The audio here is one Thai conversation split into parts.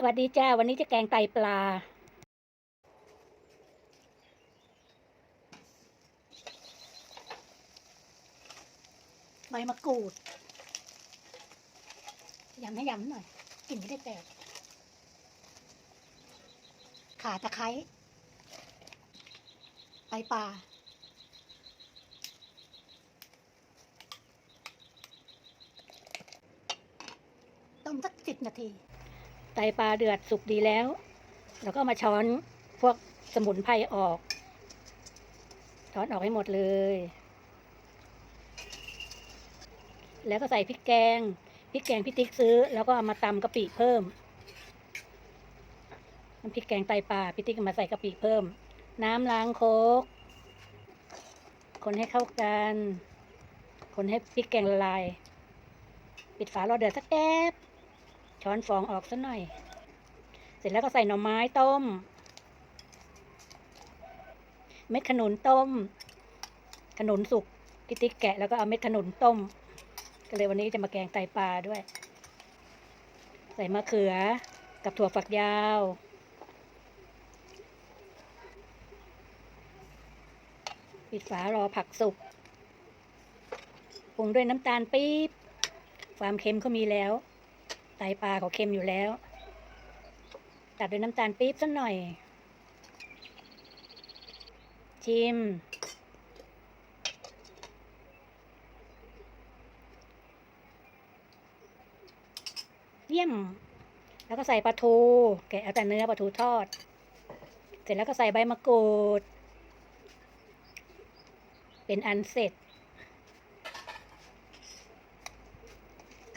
สวัสดีจ้า วันนี้จะแกงไตปลา ใบมะกรูดยำให้ยำหน่อยกลิ่นไม่ได้แตกขาตะไคร้ไตปลาต้มสักสิบนาที ไตปลาเดือดสุกดีแล้วแล้วก็มาช้อนพวกสมุนไพรออก ช้อนออกให้หมดเลย แล้วก็ใส่พริกแกง พริกแกงพี่ติ๊กซื้อ แล้วก็เอามาตำกะปิเพิ่มน้ำพริกแกงไตปลาพี่ติ๊กมาใส่กะปิเพิ่ม น้ำล้างโคก คนให้เข้ากัน คนให้พริกแกงละลาย ปิดฝารอเดือดสักแป๊บ ช้อนฟองออกสักหน่อย เสร็จแล้วก็ใส่หน่อไม้ต้ม เม็ดขนุนต้ม ขนุนสุกพี่ติ๊กแกะแล้วก็เอาเม็ดขนุนต้ม ก็เลยวันนี้จะมาแกงไตปลาด้วย ใส่มะเขือกับถั่วฝักยาวปิดฝารอผักสุกปรุงด้วยน้ำตาลปี๊บ ความเค็มเขามีแล้ว ไตปลาเขาเค็มอยู่แล้ว ตัดด้วยน้ำตาลปี๊บสักหน่อย ชิม เยี่ยม แล้วก็ใส่ปลาทู แกะเอาแต่เนื้อปลาทูทอด เสร็จแล้วก็ใส่ใบมะกรูด เป็นอันเสร็จ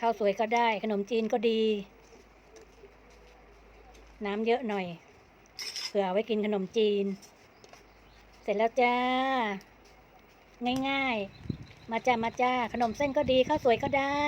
ข้าวสวยก็ได้ ขนมจีนก็ดี น้ำเยอะหน่อย เผื่อไว้กินขนมจีน เสร็จแล้วจ้า ง่ายๆ มาจ้ามาจ้า ขนมเส้นก็ดี ข้าวสวยก็ได้